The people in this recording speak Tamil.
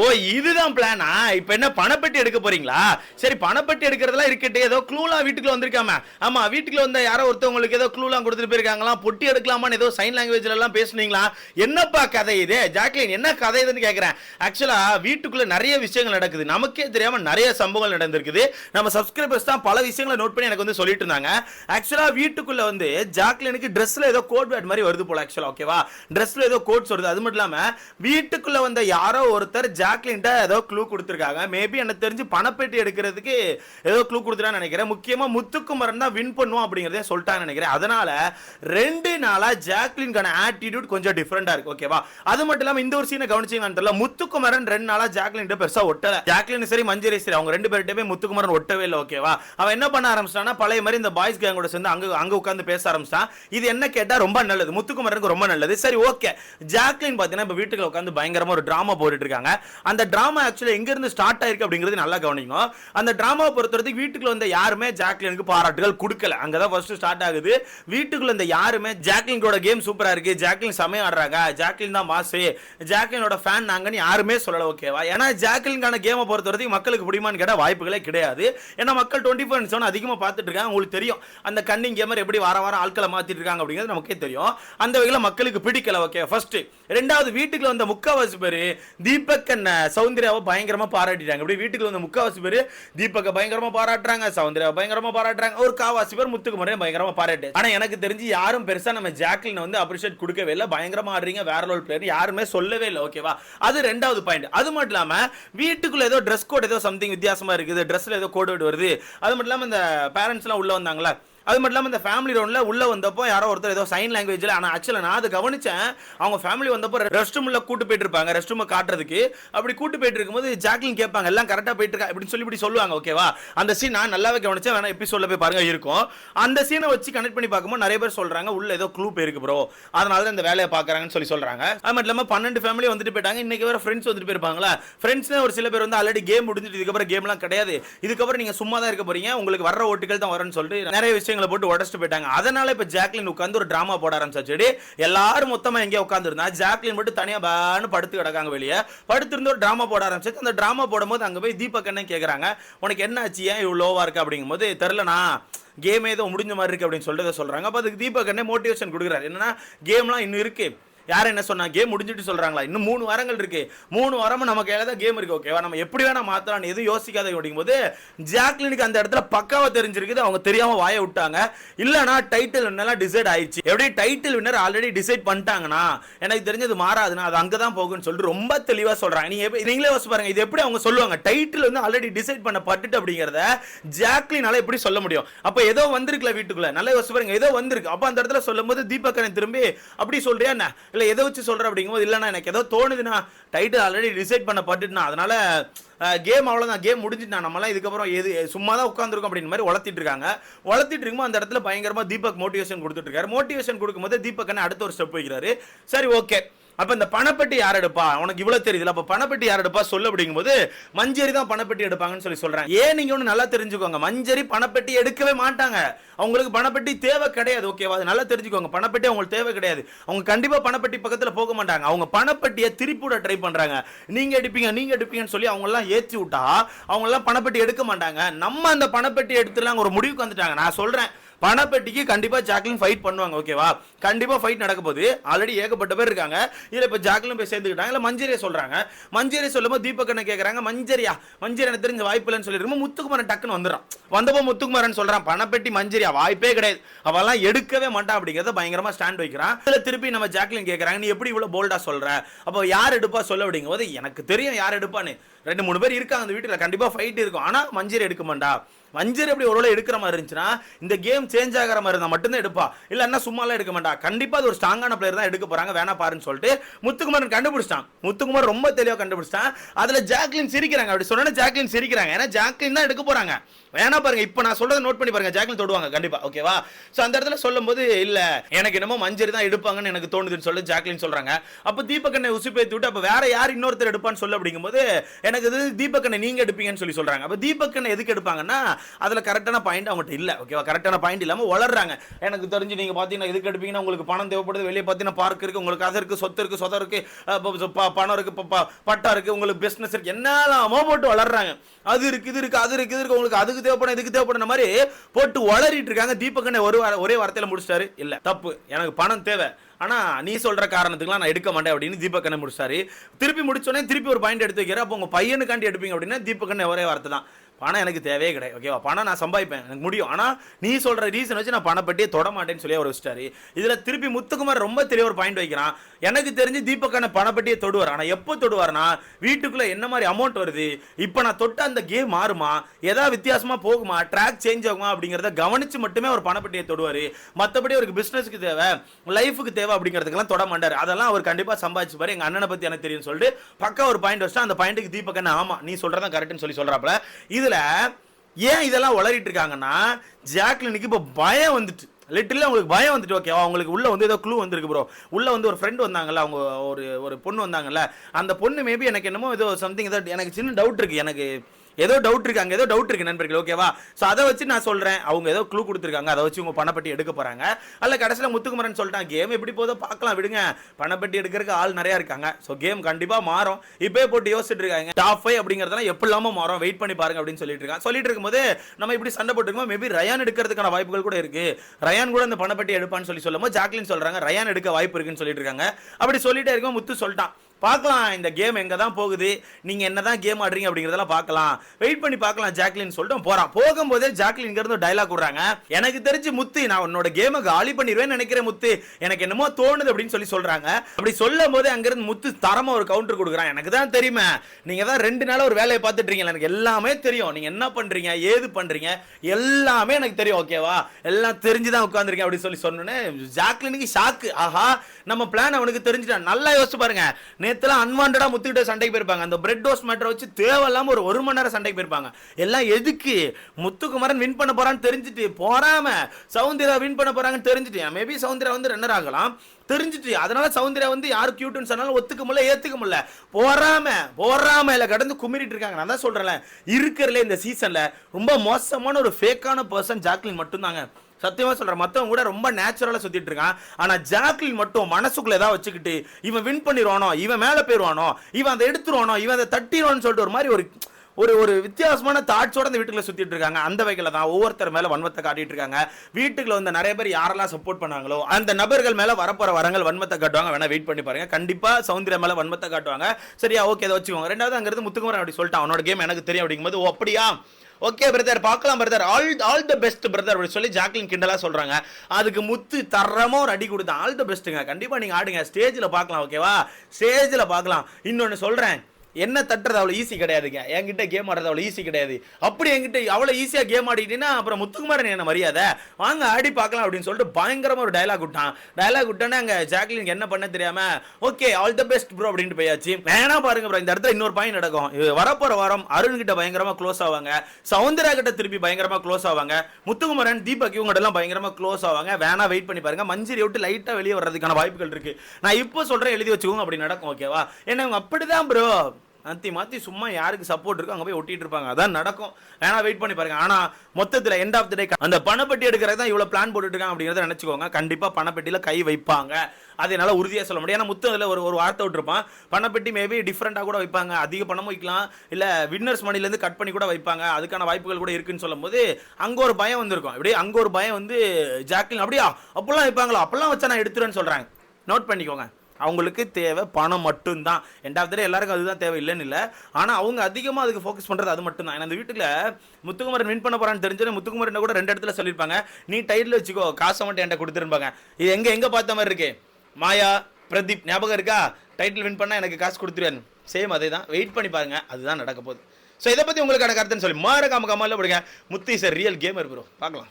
ஓ இதுதான் பிளானா இப்போ என்ன பணப்பெட்டி எடுக்க போறீங்களா? சரி பணப்பெட்டி எடுக்கிறதெல்லாம் இருக்கட்டும். ஏதோ க்ளூலாம் வீட்டுக்குள்ள வந்திருக்காம. ஆமா வீட்டுக்குள்ள வந்த யாரோ ஒருத்தவங்களுக்கு ஏதோ க்ளூலாம் கொடுத்துட்டு போயிருக்காங்களாம். பொட்டி எடுக்கலாமான்னு ஏதோ சைன் லாங்குவேஜ்ல எல்லாம் பேசுனீங்களா? என்னப்பா கதை இது? ஜாக்லின் என்ன கதை இதுன்னு கேட்குறேன் ஆக்சுவலா வீட்டுக்குள்ள நிறைய விஷயங்கள் நடக்குது. நமக்கே தெரியாம நிறைய சம்பவங்கள் நடந்திருக்குது. நம்ம சப்ஸ்கிரைபர்ஸ் தான் பல விஷயங்களை நோட் பண்ணி எனக்கு வந்து சொல்லிட்டு இருந்தாங்க. ஆக்சுவலா வீட்டுக்குள்ள வந்து ஜாக்லினுக்கு ட்ரெஸ்ல ஏதோ கோட் வேட் மாதிரி வருது போல ஆக்சுவலா ஓகேவா ட்ரெஸ்ல ஏதோ கோட்ஸ் வருது. அது மட்டும் இல்லாம வீட்டுக்குள்ள வந்த யாரோ ஒருத்தர் ஜாக்லின்ட்ட ஏதோ க்ளூ கொடுத்துருக்காங்க. மேபி எனக்கு தெரிஞ்சு பணப்பேட்டி எடுக்கிறதுக்கு ஏதோ க்ளூ கொடுத்துட்டான்னு நினைக்கிறேன். முக்கியமாக முத்துக்குமரன் தான் வின் பண்ணுவோம் அப்படிங்கிறதே சொல்லிட்டான்னு நினைக்கிறேன். அதனால ரெண்டு நாளாக ஜாக்லின்கான ஆட்டிடியூட் கொஞ்சம் டிஃப்ரெண்டாக இருக்கு. ஓகேவா அது மட்டும் இல்லாமல் இந்த ஒரு சீனை கவனிச்சிங்கன்னு தெரியல. முத்துக்குமரன் ரெண்டு நாளாக ஜாக்லின் பெருசாக ஒட்டலை. ஜாக்லின் சரி மஞ்சரி சரி அவங்க ரெண்டு பேர்கிட்டயுமே முத்துக்குமரன் ஒட்டவே இல்லை. ஓகேவா அவன் என்ன பண்ண ஆரம்பிச்சிட்டான்னா பழைய மாதிரி இந்த பாய்ஸ் கேங் கூட சேர்ந்து அங்கே அங்கே உட்காந்து பேச ஆரம்பிச்சிட்டான். இது என்ன கேட்டால் ரொம்ப நல்லது. முத்துக்குமரனுக்கு ரொம்ப நல்லது. சரி ஓகே ஜாக்லின் பார்த்தீங்கன்னா இப்போ வீட்டுக்குள்ள உட்காந்து பயங்கரமாக ஒரு ட்ராமா போட்டுட்டு இருக்காங்க. அந்த ட்ராமா ஆக்சுவலி எங்கேருந்து ஸ்டார்ட் ஆயிருக்கு அப்படிங்கிறது நல்லா கவனிங்க அந்த ட்ராமாவை பொறுத்தவரைக்கும் வீட்டுக்குள்ள வந்த யாருமே ஜாக்லினுக்கு பாராட்டுகள் கொடுக்கல. அங்கே தான் ஃபர்ஸ்ட் ஸ்டார்ட் ஆகுது. வீட்டுக்குள்ள இந்த யாருமே ஜாக்லினோட கேம் சூப்பராக இருக்கு. ஜாக்லின் செமையா ஆடுறாங்க. ஜாக்லின் தான் மாசு ஜாக்லினோட ஃபேன் நாங்கன்னு யாருமே சொல்லல ஓகேவா ஏன்னா ஜாக்லின்கான கேமை பொறுத்த வரைக்கும் மக்களுக்கு பிடிமான்னு கேட்டால் வாய்ப்புகளே கிடையாது. ஏன்னா மக்கள் டுவெண்ட்டி ஃபோர் செவன் அதிகமாக பார்த்துட்டு இருக்காங்க. உங்களுக்கு தெரியும். அந்த கன்னிங் கேமர் எப்படி வார வாரம் ஆட்களை மாற்றிட்டு இருக்காங்க அப்படிங்கிறது நமக்கே தெரியும். அந்த வகையில் மக்களுக்கு பிடிக்கல ஓகே ஃபர்ஸ்ட் ரெண்டாவது வீட்டுக்குள்ள வந்த முக்கால்வாசி பேர் தீபக் சௌந்தர்யாவை பயங்கரமா பாராட்டிட்டாங்க. அப்படி வீட்டுக்கு வந்த முக்காவாசி பேர் தீபக்கை பயங்கரமா பாராட்டுறாங்க சௌந்தர்யாவை பயங்கரமா பாராட்டுறாங்க. ஒரு காவாசி பேர் முத்துக்குமரே பயங்கரமா பாராட்டு. ஆனா எனக்கு தெரிஞ்சு யாரும் பெருசா நம்ம ஜாக்லின் வந்து அப்ரிஷியேட் கொடுக்கவே இல்லை. பயங்கரமா ஆடுறீங்க வேற லெவல் பிளேயர் யாருமே சொல்லவே இல்லை ஓகேவா அது ரெண்டாவது பாயிண்ட் அது மட்டும் இல்லாம வீட்டுக்குள்ள ஏதோ ட்ரெஸ் கோட் ஏதோ சம்திங் வித்தியாசமா இருக்குது ட்ரெஸ்ல ஏதோ கோட் வருது. அது மட்டும் இல்லாம இந்த பேரண்ட்ஸ் எல்லாம் உள்ள வந்தாங்களா அது மட்டும் இல்லாமல் இந்த ஃபேமிலி ரவுண்டில் உள்ளே வந்தப்போ யாரோ ஒருத்தர் ஏதோ சைன் லாங்குவேஜில் ஆனால் ஆக்சுவலாக நான் அதை கவனிச்சேன். அவங்க ஃபேமிலி வந்தப்போ ரெஸ்ட் ரூமில் கூட்டு போயிட்டு இருப்பாங்க ரெஸ்ட் ரூமை காட்டுறதுக்கு. அப்படி கூட்டு போயிட்டு இருக்கும்போது ஜாக்லின் கேட்பாங்க எல்லாம் கரெக்டாக போயிட்டு இருக்கா இப்படின்னு சொல்லி இப்படி சொல்லுவாங்க ஓகேவா அந்த சீன் நான் நல்லாவே கவனிச்சேன் வேணா எபிசோடில் போய் பாருங்க இருக்கும். அந்த சீனை வச்சு கனெக்ட் பண்ணி பார்க்கும்போது நிறைய பேர் சொல்கிறாங்க உள்ள ஏதோ க்ளூ போயிருக்கு ப்ரோ அதனால தான் இந்த வேலையை பார்க்குறாங்கன்னு சொல்லி சொல்கிறாங்க அது மட்டும் இல்லாமல் பன்னெண்டு ஃபேமிலி வந்துட்டு போயிட்டாங்க இன்னைக்கு வர ஃப்ரெண்ட்ஸ் வந்துட்டு போயிருப்பாங்களா? ஃப்ரெண்ட்ஸ்னே ஒரு சில பேர் வந்து ஆல்ரெடி கேம் முடிஞ்சிட்டு இதுக்கப்புறம் கேம்லாம் கிடையாது. இதுக்கப்புறம் நீங்கள் சும்மா தான் இருக்க போறீங்க உங்களுக்கு வர்ற ஓட்டுகள் தான் வரும்னு சொல்லிட்டு நிறைய விஷயங்கள் போட்டு உடச்சிட்டு போயிட்டாங்க. அதனால இப்போ ஜாக்லின் உட்காந்து ஒரு ட்ராமா போட ஆரம்பிச்சாச்சு. எல்லாரும் மொத்தமாக எங்கேயோ உட்காந்துருந்தா ஜாக்லின் மட்டும் தனியாக பேனு படுத்து கிடக்காங்க வெளியே. படுத்திருந்து ஒரு ட்ராமா போட ஆரம்பிச்சு அந்த ட்ராமா போடும்போது அங்கே போய் தீபக் என்ன கேட்குறாங்க உனக்கு என்ன ஆச்சு ஏன் இவ்வளோ லோவாக இருக்கு? அப்படிங்கும்போது தெரிலண்ணா கேம் ஏதோ முடிஞ்ச மாதிரி இருக்குது அப்படின்னு சொல்லிட்டு சொல்கிறாங்க அப்போ அதுக்கு தீபக் என்ன மோட்டிவேஷன் கொடுக்குறாரு. என்னன்னா கேம்லாம் இன்னும் இருக்குது யார் என்ன சொன்னா கேம் முடிஞ்சிட்டு சொல்கிறாங்களா இன்னும் மூணு வாரங்கள் இருக்குது மூணு வாரமும் நமக்கு கையில தான் கேம் இருக்குது ஓகேவா நம்ம எப்படி வேணால் மாற்றலாம் எதுவும் யோசிக்காத அப்படிங்கும்போது ஜாக்லினுக்கு அந்த இடத்துல பக்காவாக தெரிஞ்சிருக்குது அவங்க தெரியாமல் வாய விட்டாங்க. இல்லைனா டைட்டில் வின்னர்லாம் டிசைட் ஆயிடுச்சு. எப்படி டைட்டில் வின்னர் ஆல்ரெடி டிசைட் பண்ணிட்டாங்கன்னா எனக்கு தெரிஞ்சது மாறாதுன்னா அது அங்கே தான் போகும்னு சொல்லிட்டு ரொம்ப தெளிவாக சொல்கிறாங்க நீங்கள் எப்படி- நீங்களே யோசிச்சு பாருங்க இது எப்படி அவங்க சொல்லுவாங்க? டைட்டில் வந்து ஆல்ரெடி டிசைட் பண்ண பட்டுட்டு அப்படிங்கிறத ஜாக்லினால எப்படி சொல்ல முடியும்? அப்போ ஏதோ வந்திருக்குல வீட்டுக்குள்ள நல்லா யோசிச்சு பாருங்க ஏதோ வந்திருக்கு. அப்போ அந்த இடத்துல சொல்லும்போது தீபக் திரும்பி அப்படி சொல்றியா என்ன? இல்லை எதை வச்சு சொல்கிற அப்படிங்கும்போது இல்லைண்ணா எனக்கு ஏதோ தோணுதுண்ணா டைட்டில் ஆல்ரெடி டிசைட் பண்ண அதனால் கேம் அவ்வளோதான் கேம் முடிஞ்சுட்டா நம்மளாம் இதுக்கப்புறம் எது சும்மா தான் உட்காந்துருக்கோம் அப்படின்னு மாதிரி வளர்த்திட்டு இருக்காங்க. வளர்த்திட்டு இருக்கும்போது அந்த இடத்துல பயங்கரமாக தீபக் மோட்டிவேஷன் கொடுத்துட்ருக்காரு மோட்டிவேஷன் கொடுக்கும்போது தீபக் என்ன அடுத்த ஒரு ஸ்டெப் வைக்கிறாரு சரி ஓகே அப்ப இந்த பணப்பெட்டி யார் எடுப்பா? உனக்கு இவ்வளவு தெரியுதுல அப்ப பணப்பெட்டி யார் எடுப்பா? சொல்லு அப்படிங்கும்போது மஞ்சரி தான் பணப்பெட்டி எடுப்பாங்கன்னு சொல்லி சொல்றாங்க. ஏன் நீங்க ஒன்று நல்லா தெரிஞ்சுக்கோங்க? மஞ்சரி பணப்பெட்டி எடுக்கவே மாட்டாங்க. அவங்களுக்கு பணப்பெட்டி தேவை கிடையாது ஓகேவா அது நல்லா தெரிஞ்சுக்கோங்க. பணப்பெட்டி அவங்களுக்கு தேவை கிடையாது. அவங்க கண்டிப்பா பணப்பெட்டி பக்கத்துல போக மாட்டாங்க. அவங்க பணப்பெட்டியை திருப்பிவிட ட்ரை பண்றாங்க. நீங்க எடுப்பீங்க நீங்க எடுப்பீங்கன்னு சொல்லி அவங்கெல்லாம் ஏற்றி விட்டா அவங்கெல்லாம் பணப்பெட்டி எடுக்க மாட்டாங்க. நம்ம அந்த பணப்பெட்டி எடுத்துலாம் ஒரு முடிவுக்கு வந்துட்டாங்க. நான் சொல்றேன். பணப்பெட்டிக்கு கண்டிப்பா ஜாக்லின் ஃபைட் பண்ணுவாங்க ஓகேவா கண்டிப்பா ஃபைட் நடக்க போகுது. ஆல்ரெடி ஏகப்பட்ட பேர் இருக்காங்க. இதில் இப்ப ஜாக்லின் போய் சேர்ந்துக்கிட்டாங்க. இல்ல மஞ்சரியை சொல்றாங்க. மஞ்சரி சொல்லும்போது தீபக் என்ன கேக்குறாங்க மஞ்சரியா? மஞ்சரி எனக்கு தெரிஞ்ச வாய்ப்பு இல்லைன்னு சொல்லிருக்கும் முத்துக்குமாரன் டக்குன்னு வந்துடுறான். வந்தப்போ முத்துக்குமாரன் சொல்றான் பணப்பெட்டி மஞ்சரியா? வாய்ப்பே கிடையாது. அவெல்லாம் எடுக்கவே மாட்டான் அப்படிங்கறத பயங்கரமா ஸ்டாண்ட் வைக்கிறான். இதுல திருப்பி நம்ம ஜாக்லின் கேக்குறாங்க நீ எப்படி இவ்வளவு போல்டா சொல்ற? அப்போ யார் எடுப்பா சொல்ல அப்படிங்கும்போது எனக்கு தெரியும் யார் எடுப்பான்னு. ரெண்டு மூணு பேர் இருக்காங்க அந்த வீட்டுல. கண்டிப்பா ஃபைட் இருக்கும். ஆனா மஞ்சரி எடுக்க மாட்டா. வஞ்சர் அப்படி ஒரு எடுக்கிற மாதிரி இருந்துச்சுன்னா இந்த கேம் சேஞ்ச் ஆகிற மாதிரி இருந்தால் மட்டும்தான் எடுப்பா. இல்லைன்னா சும்மாலாம் எடுக்க மாட்டா. கண்டிப்பாக அது ஒரு ஸ்ட்ராங்கான பிளேயர் தான் எடுக்க போகிறாங்க வேணா பாருன்னு சொல்லிட்டு முத்துக்குமாரன் கண்டுபிடிச்சிட்டான். முத்துக்குமார் ரொம்ப தெளிவாக கண்டுபிடிச்சிட்டான். அதில் ஜாக்லின் சிரிக்கிறாங்க. அப்படி சொன்னா ஜாக்லின் சிரிக்கிறாங்க. ஏன்னா ஜாக்லின் தான் எடுக்க போகிறாங்க வேணா பாருங்க இப்போ நான் சொல்றதை நோட் பண்ணி பாருங்க. ஜாக்லின் தொடுவாங்க. கண்டிப்பா. ஓகேவா ஸோ அந்த இடத்துல சொல்லும்போது இல்லை எனக்கு என்னமோ மஞ்சரி தான் எடுப்பாங்கன்னு எனக்கு தோணுதுன்னு சொல்லி ஜாக்லின் சொல்றாங்க. அப்போ தீபக்கண்ணை உசுப்பேத்தி விட்டு அப்போ வேற யார் இன்னொருத்தர் எடுப்பான்னு சொல்ல அப்படிங்கும்போது எனக்கு இது தீபக்கண்ணை நீங்க எடுப்பீங்கன்னு சொல்லி சொல்றாங்க. அப்போ தீபக்கண்ணை எதுக்கு எடுப்பாங்கன்னா அதில் கரெக்டான பாயிண்ட் அவங்ககிட்ட இல்லை. ஓகேவா கரெக்டான பாயிண்ட் இல்லாமல் வளர்றாங்க. எனக்கு தெரிஞ்சு நீங்கள் பார்த்தீங்கன்னா இதுக்கு எடுப்பீங்கன்னா உங்களுக்கு பணம் தேவைப்படுது. வெளியே பார்த்தீங்கன்னா பார்க் இருக்குது உங்களுக்கு அது இருக்குது சொத்து இருக்குது சொதம் இருக்குது பணம் இருக்குது பட்டா இருக்குது உங்களுக்கு பிஸ்னஸ் இருக்குது என்னெல்லாமோ போட்டு வளர்றாங்க. அது இருக்கு இது இருக்கு அது இருக்கு இது இருக்கு உங்களுக்கு அதுக்கு தேவைப்படும் இதுக்கு தேவைப்படும் மாதிரி போட்டு வளரிட்டு இருக்காங்க. தீபக்கண்ணை ஒரு வார- ஒரே வார்த்தையில் முடிச்சிட்டாரு. இல்லை தப்பு. எனக்கு பணம் தேவை. ஆனா நீ சொல்ற காரணத்துக்குலாம் நான் எடுக்க மாட்டேன் அப்படின்னு தீபக்கண்ணை முடிச்சாரு திருப்பி முடிச்சோடனே திருப்பி ஒரு பாயிண்ட் எடுத்து வைக்கிற அப்போ உங்க பையனுக்காண்டி எடுப்பீங்க அப்படின்னா தீபக்கண்ணை ஒரே வார்த்தை தான். பணம் எனக்கு தேவையே கிடையாது ஓகேவா பணம் நான் சம்பாதிப்பேன் எனக்கு முடியும். ஆனால் நீ சொல்கிற ரீசன் வச்சு நான் பணப்பட்டியே தொட மாட்டேன்னு சொல்லி அவர் வச்சிட்டாரு. இதில் திருப்பி முத்துக்குமார் ரொம்ப தெரிய ஒரு பாயிண்ட் வைக்கிறான். எனக்கு தெரிஞ்சு தீபக்கான பணப்பட்டியை தொடுவார். ஆனால் எப்போ தொடுவார்னா வீட்டுக்குள்ளே என்ன மாதிரி அமௌண்ட் வருது? இப்போ நான் தொட்ட அந்த கேம் மாறுமா? ஏதாவது வித்தியாசமாக போகுமா? ட்ராக் சேஞ்ச் ஆகுமா? அப்படிங்கிறத கவனித்து மட்டுமே அவர் பணப்பட்டியை தொடுவார். மற்றபடி அவருக்கு பிஸ்னஸ்க்கு தேவை லைஃபுக்கு தேவை அப்படிங்கிறதுக்கெல்லாம் தொட மாட்டார். அதெல்லாம் அவர் கண்டிப்பாக சம்பாதிச்சு பாரு அண்ணனை பற்றி எனக்கு தெரியும்னு சொல்லிட்டு பக்கா ஒரு பாயிண்ட் வச்சா அந்த பாயிண்ட்டுக்கு தீபக்கண்ண ஆமாம் நீ சொல்கிறதான் கரெக்டுன்னு சொல்லி சொல்றாப்ல இதில் ஏன் இதெல்லாம் வளரிட்டு இருக்காங்கன்னா ஜாக்லினுக்கு இப்போ பயம் வந்துட்டு. லிட்டில் அவங்களுக்கு பயம் வந்துட்டு ஓகே அவங்களுக்கு உள்ள வந்து ஏதோ க்ளூ வந்திருக்கு ப்ரோ உள்ள வந்து ஒரு ஃப்ரெண்ட் வந்தாங்கல்ல அவங்க ஒரு ஒரு பொண்ணு வந்தாங்கல்ல அந்த பொண்ணு மேபி எனக்கு என்னமோ ஏதோ சம்திங் ஏதோ எனக்கு சின்ன டவுட் இருக்கு. எனக்கு ஏதோ டவுட் இருக்கு அங்கே ஏதோ டவுட் இருக்கு நண்பர்கள் ஓகேவா ஸோ அதை வச்சு நான் சொல்கிறேன் அவங்க ஏதோ க்ளூ கொடுத்துருக்காங்க. அதை வச்சு உங்க பணப்பட்டி எடுக்க போகிறாங்க அல்ல கடைசியில் முத்துக்குமரன் சொல்லிட்டான் கேம் எப்படி போதோ பார்க்கலாம் விடுங்க. பணப்பட்டி எடுக்கிறதுக்கு ஆள் நிறைய இருக்காங்க. ஸோ கேம் கண்டிப்பாக மாறும். இப்போ போட்டு யோசிச்சுட்டு இருக்காங்க. டாப் ஃபைவ் அப்படிங்கிறதெல்லாம் எப்படி இல்லாமல் மாறும். வெயிட் பண்ணி பாருங்க அப்படின்னு சொல்லிட்டு இருக்காங்க சொல்லிட்டு இருக்கும்போது நம்ம இப்படி சண்டை போட்டுருக்கோம் மேபி ரயான் எடுக்கிறதுக்கான வாய்ப்புகள் கூட இருக்கு. ரயான் கூட அந்த பணப்பட்டி எடுப்பான்னு சொல்லி சொல்லும்போது ஜாக்லின் சொல்கிறாங்க ரயான் எடுக்க வாய்ப்பு இருக்குன்னு சொல்லிட்டு இருக்காங்க. அப்படி சொல்லிட்டே இருக்கும் முத்து சொல்லிட்டான் பார்க்கலாம் இந்த கேம் எங்கே தான் போகுது நீங்க என்னதான் கேம் ஆடுறீங்க அப்படிங்கிறதெல்லாம் பார்க்கலாம். வெயிட் பண்ணி பார்க்கலாம் ஜாக்லின் சொல்லிட்டு போகிறான் போகும்போதே ஜாக்லின் இங்க இருந்து டைலாக் விடுறாங்க. எனக்கு தெரிஞ்சு முத்து நான் உன்னோட கேமை காலி பண்ணிடுவேன் நினைக்கிறேன் முத்து. எனக்கு என்னமோ தோணுது அப்படின்னு சொல்லி சொல்கிறாங்க அப்படி சொல்லும் போதே அங்கேருந்து முத்து தரமாக ஒரு கவுண்டர் கொடுக்குறான். எனக்கு தான் தெரியுமே நீங்கள் தான் ரெண்டு நாள் ஒரு வேலையை பார்த்துட்டு எனக்கு எல்லாமே தெரியும். நீங்கள் என்ன பண்ணுறீங்க ஏது பண்ணுறீங்க எல்லாமே எனக்கு தெரியும் ஓகேவா எல்லாம் தெரிஞ்சு தான் உட்காந்துருக்கேன் அப்படின்னு சொல்லி சொன்னோன்னே ஜாக்லினுக்கு ஷாக்கு ஆஹா நம்ம பிளான் அவனுக்கு தெரிஞ்சுட்டான். நல்லா யோசிச்சு பாருங்க. நேத்துலாம் அன்வான்டா முத்துக்கிட்ட சண்டைக்கு போயிருப்பாங்க. அந்த பிரெட் டோஸ் மேட்டரை வச்சு தேவையில்லாம ஒரு ஒரு மணி நேரம் சண்டைக்கு போயிருப்பாங்க. எல்லாம் எதுக்கு? முத்துக்குமரன் வின் பண்ண போறான்னு தெரிஞ்சுட்டு போறாம சவுந்திரா வின் பண்ண போறாங்கன்னு தெரிஞ்சுட்டு மேபி சவுந்திரா வந்து ரன்னர் ஆகலாம். தெரிஞ்சுட்டு அதனால சவுந்தர்யா வந்து யாரு கியூட்டுன்னு சொன்னாலும் ஒத்துக்க முடியல ஏத்துக்க முடியல. போறாம போறாம இல்ல கடந்து குமிரிட்டு இருக்காங்க. நான் தான் சொல்றேன் இருக்கிறதுல இந்த சீசன்ல ரொம்ப மோசமான ஒரு ஃபேக்கான பர்சன் ஜாக்லின் மட்டும்தாங்க. சத்தியமா சொல்றேன். மத்தவங்க கூட ரொம்ப நேச்சுரலா சுத்திட்டு இருக்கான். ஆனா ஜாக்லின் மட்டும் மனசுக்குள்ள ஏதாவது வச்சுக்கிட்டு இவன் வின் பண்ணிடுவானோ இவன் மேல போயிருவானோ இவன் அதை எடுத்துருவானோ இவன் அதை தட்டிடுவான்னு சொல்லிட்டு ஒரு மாதிரி ஒரு ஒரு ஒரு வித்தியாசமான தாட்ஸோட அந்த வீட்டுக்குள்ள சுத்திட்டு இருக்காங்க. அந்த வகையில தான் ஒவ்வொருத்தர் மேல வன்மத்தை காட்டிட்டு இருக்காங்க. வீட்டுக்குள்ள வந்து நிறைய பேர் யாரெல்லாம் சப்போர்ட் பண்ணாங்களோ அந்த நபர்கள் மேல வரப்போற வரங்கள் வன்மத்தை காட்டுவாங்க. வேணா வெயிட் பண்ணி பாருங்க. கண்டிப்பா சௌந்தர்யா மேல வன்மத்தை காட்டுவாங்க. சரியா ஓகே அதை வச்சுக்கோங்க. ரெண்டாவது அங்கிருந்து முத்துக்குமரன் அப்படி சொல்லிட்டான். அவனோட கேம் எனக்கு தெரியும் அப்படிங்கும்போது ஓ அப்படியா? ஓகே பிரதர் பார்க்கலாம் brother all all the best brother அப்படின்னு சொல்லி ஜாக்லின் கிண்டலாக சொல்கிறாங்க அதுக்கு முத்து தரமோ ஒரு அடி கொடுத்தான். ஆல் த பெஸ்ட்டுங்க கண்டிப்பாக நீங்கள் ஆடுங்க. ஸ்டேஜில் பார்க்கலாம் ஓகேவா ஸ்டேஜில் பார்க்கலாம். இன்னொன்று சொல்கிறேன் என்ன தட்டுறது அவ்வளோ ஈஸி கிடையாதுங்க. என்கிட்ட கேம் ஆடுறது அவ்வளோ ஈஸி கிடையாது. அப்படி என்கிட்ட அவ்வளோ ஈஸியாக கேம் ஆடிக்கிட்டீங்கன்னா அப்புறம் முத்துக்குமாரன் என்ன மரியாதை? வாங்க ஆடி பார்க்கலாம் அப்படின்னு சொல்லிட்டு பயங்கரமாக ஒரு டயலாக் விட்டான். டயலாக் விட்டோன்னே அங்கே ஜாக்லினுக்கு என்ன பண்ண தெரியாமல் okay all the best bro அப்படின்ட்டு போயாச்சு. வேணா பாருங்க ப்ரோ இந்த இடத்துல இன்னொரு பாயிண்ட் நடக்கும். இது வரப்போற வாரம் அருண் கிட்ட பயங்கரமாக க்ளோஸ் ஆவாங்க. சவுந்தரா கிட்ட திருப்பி பயங்கரமாக க்ளோஸ் ஆவாங்க. முத்துக்குமரன் தீபக் இவங்க எல்லாம் பயங்கரமாக க்ளோஸ் ஆவாங்க. வேணா வெயிட் பண்ணி பாருங்க. மஞ்சரி விட்டு லைட்டாக வெளியே வர்றதுக்கான வாய்ப்புகள் இருக்கு. நான் இப்போ சொல்கிறேன் எழுதி வச்சுக்கோங்க அப்படி நடக்கும் ஓகேவா ஏன்னா அப்படி அப்படிதான் ப்ரோ மாத்தி மாற்றி சும்மா யாருக்கு சப்போர்ட் இருக்கோ அங்கே போய் ஒட்டிட்டு இருப்பாங்க. அதான் நடக்கும். ஏன்னா வெயிட் பண்ணி பாருங்க. ஆனால் மொத்தத்தில் எண்ட் ஆஃப் த டே அந்த பணப்பட்டி எடுக்கிறது தான் இவ்வளோ பிளான் போட்டுட்டு இருக்காங்க அப்படிங்கிறத நினச்சிக்கோங்க. கண்டிப்பாக பணப்பெட்டியில் கை வைப்பாங்க. அது என்னால உறுதியாக சொல்ல முடியும். ஏன்னா முத்தத்தில் ஒரு ஒரு வார்த்தை விட்டுருப்பான். பணப்பெட்டி மேபி டிஃப்ரெண்ட்டாக கூட வைப்பாங்க. அதிக பணமும் வைக்கலாம். இல்லை வின்னர்ஸ் மணிலேருந்து கட் பண்ணி கூட வைப்பாங்க. அதுக்கான வாய்ப்புகள் கூட இருக்குன்னு சொல்லும்போது அங்கே ஒரு பயம் வந்திருக்கும். அப்படியே அங்கே ஒரு பயம் வந்து ஜாக்லின் அப்படியா? அப்போல்லாம் வைப்பாங்களா? அப்போல்லாம் வச்சா நான் எடுத்துருவேன்னு சொல்கிறேன் நோட் பண்ணிக்கோங்க. அவங்களுக்கு தேவை பணம் மட்டும்தான். எண்ட் ஆஃப் எல்லாருக்கும் அதுதான் தேவை இல்லைன்னு இல்லை. ஆனால் அவங்க அதிகமாக அதுக்கு ஃபோக்கஸ் பண்ணுறது அது மட்டும்தான். ஏன்னா அந்த வீட்டில் முத்துக்குமரன் வின் பண்ண போகிறான்னு தெரிஞ்சு முத்துக்குமரன் கூட ரெண்டு இடத்துல சொல்லியிருப்பாங்க. நீ டைட்டில் வச்சுக்கோ காசை மட்டும் என்கிட்ட கொடுத்துருப்பாங்க இது எங்கே எங்கே பார்த்த மாதிரி இருக்கு? மாயா பிரதீப் ஞாபகம் இருக்கா? டைட்டில் வின் பண்ணால் எனக்கு காசு கொடுத்துருவேன் சேம் அதே தான் வெயிட் பண்ணி பாருங்க. அதுதான் நடக்க போகுது. ஸோ இதை பற்றி உங்களுக்கான கருத்துன்னு சொல்லி மாற காம காமல்ல பிடிங்க Muthu is real gamer bro பார்க்கலாம்.